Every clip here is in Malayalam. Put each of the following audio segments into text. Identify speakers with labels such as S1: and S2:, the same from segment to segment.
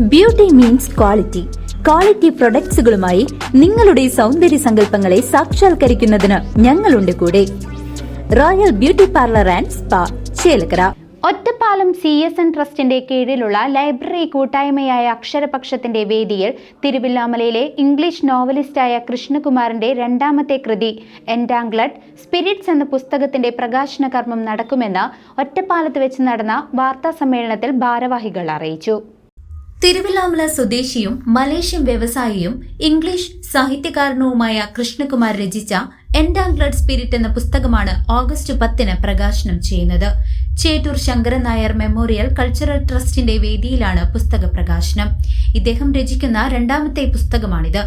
S1: ബ്യൂട്ടി മീൻസ് ക്വാളിറ്റി ക്വാളിറ്റി പ്രൊഡക്ട്സുകളുമായി നിങ്ങളുടെ സൗന്ദര്യ സങ്കല്പങ്ങളെ സാക്ഷാത്കരിക്കുന്നതിന് ഞങ്ങളുണ്ട് കൂടെ. Royal beauty parlour and spa Chelakkara.
S2: Ottapalam C S N ട്രസ്റ്റിന്റെ കീഴിലുള്ള ലൈബ്രറി കൂട്ടായ്മയായ അക്ഷരപക്ഷത്തിന്റെ വേദിയിൽ തിരുവില്ലാമലയിലെ ഇംഗ്ലീഷ് നോവലിസ്റ്റായ കൃഷ്ണകുമാറിന്റെ രണ്ടാമത്തെ കൃതി എൻഡാംഗ്ലഡ് സ്പിരിറ്റ്സ് എന്ന പുസ്തകത്തിന്റെ പ്രകാശന കർമ്മം നടക്കുമെന്ന് ഒറ്റപ്പാലത്ത് വെച്ച് നടന്ന വാർത്താ സമ്മേളനത്തിൽ ഭാരവാഹികൾ അറിയിച്ചു.
S1: തിരുവില്ലാമല സ്വദേശിയും മലേഷ്യൻ വ്യവസായിയും ഇംഗ്ലീഷ് സാഹിത്യകാരനുമായ കൃഷ്ണകുമാർ രചിച്ച എൻഡാംഗ്ലഡ് സ്പിരിറ്റ് എന്ന പുസ്തകമാണ് ഓഗസ്റ്റ് പത്തിന് പ്രകാശനം ചെയ്യുന്നത്. ചേറ്റൂർ ശങ്കരൻ നായർ മെമ്മോറിയൽ കൾച്ചറൽ ട്രസ്റ്റിന്റെ വേദിയിലാണ് പുസ്തക പ്രകാശനം. ഇദ്ദേഹം രചിക്കുന്ന രണ്ടാമത്തെ പുസ്തകമാണിത്.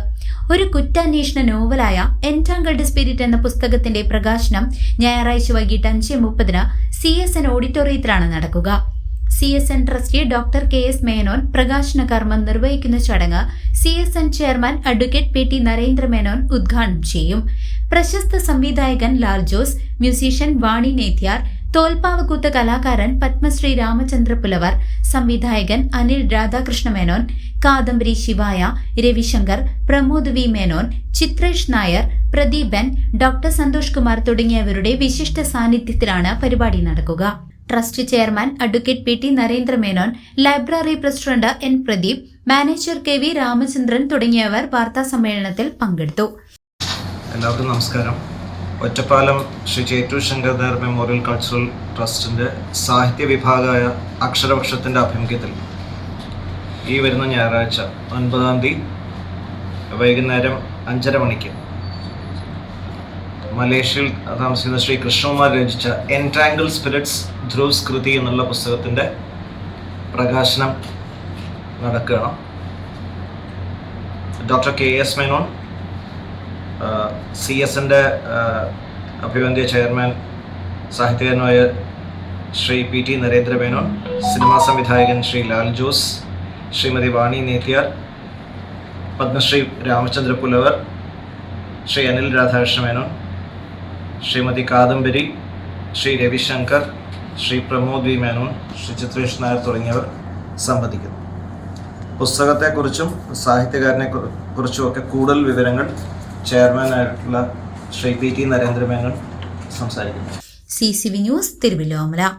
S1: ഒരു കുറ്റാന്വേഷണ നോവലായ എന്റാങ്കിൾഡ് സ്പിരിറ്റ് എന്ന പുസ്തകത്തിന്റെ പ്രകാശനം ഞായറാഴ്ച വൈകിട്ട് അഞ്ച് മുപ്പതിന് സി എസ് എൻ ഓഡിറ്റോറിയത്തിലാണ് നടക്കുക. C S N trustee doctor K S Menon പ്രകാശന കർമ്മം നിർവഹിക്കുന്ന ചടങ്ങ് C S N chairman advocate P T Narendra Menon ഉദ്ഘാടനം ചെയ്യും. പ്രശസ്ത സംവിധായകൻ ലാൽ ജോസ് മ്യൂസീഷ്യൻ വാണി നേത്യാർ തോൽപ്പാവക്കൂത്ത് കലാകാരൻ പത്മശ്രീ രാമചന്ദ്ര പുലവർ സംവിധായകൻ അനിൽ രാധാകൃഷ്ണ മേനോൻ കാദംബരി ശിവായ രവിശങ്കർ പ്രമോദ് വി മേനോൻ ചിത്രേഷ് നായർ പ്രദീപൻ ഡോക്ടർ സന്തോഷ് കുമാർ തുടങ്ങിയവരുടെ വിശിഷ്ട സാന്നിധ്യത്തിലാണ് പരിപാടി നടക്കുക. Trust chairman advocate P T Narendra Menon library president N Pradeep manager K V Ramachandran തുടങ്ങിയവർ വാർത്താ സമ്മേളനത്തിൽ പങ്കെടുത്തു.
S3: എല്ലാവർക്കും നമസ്കാരം. ഒറ്റപ്പാലം ശ്രീ ചേറ്റൂർ ശങ്കർദാർ മെമ്മോറിയൽ കൾച്ചറൽ ട്രസ്റ്റിന്റെ സാഹിത്യ വിഭാഗമായ അക്ഷരപക്ഷത്തിന്റെ ആഭിമുഖ്യത്തിൽ ഈ വരുന്ന ഞായറാഴ്ച ഒൻപതാം തീയതി വൈകുന്നേരം അഞ്ചര മണിക്ക് മലേഷ്യയിൽ താമസിക്കുന്ന ശ്രീ കൃഷ്ണകുമാർ രചിച്ച എൻട്രാങ്കിൾ സ്പിരിറ്റ്സ് ധ്രുവ്സ് കൃതി എന്നുള്ള പുസ്തകത്തിന്റെ പ്രകാശനം നടക്കുകയാണ്. Doctor K S Menon C എസിന്റെ അഭിവന്ദ്യ chairman സാഹിത്യകാരനായ Shri P T Narendra Menon cinema സംവിധായകൻ ശ്രീ ലാൽ ജോസ് ശ്രീമതി വാണി നേത്യാർ പത്മശ്രീ രാമചന്ദ്ര പുലവർ ശ്രീ അനിൽ രാധാകൃഷ്ണ മേനോൻ ശ്രീമതി കാദംബരി ശ്രീ രവിശങ്കർ ശ്രീ പ്രമോദ് വി മേനോൻ ശ്രീ ചിത്രേഷ് നായർ തുടങ്ങിയവർ സംബന്ധിക്കുന്നു. പുസ്തകത്തെക്കുറിച്ചും സാഹിത്യകാരനെ കുറി- കുറിച്ചുമൊക്കെ കൂടുതൽ വിവരങ്ങൾ ചെയർമാനായിട്ടുള്ള ശ്രീ പി ടി നരേന്ദ്രമേനോൻ സംസാരിക്കുന്നു.
S1: C C V news Thiruvilwamala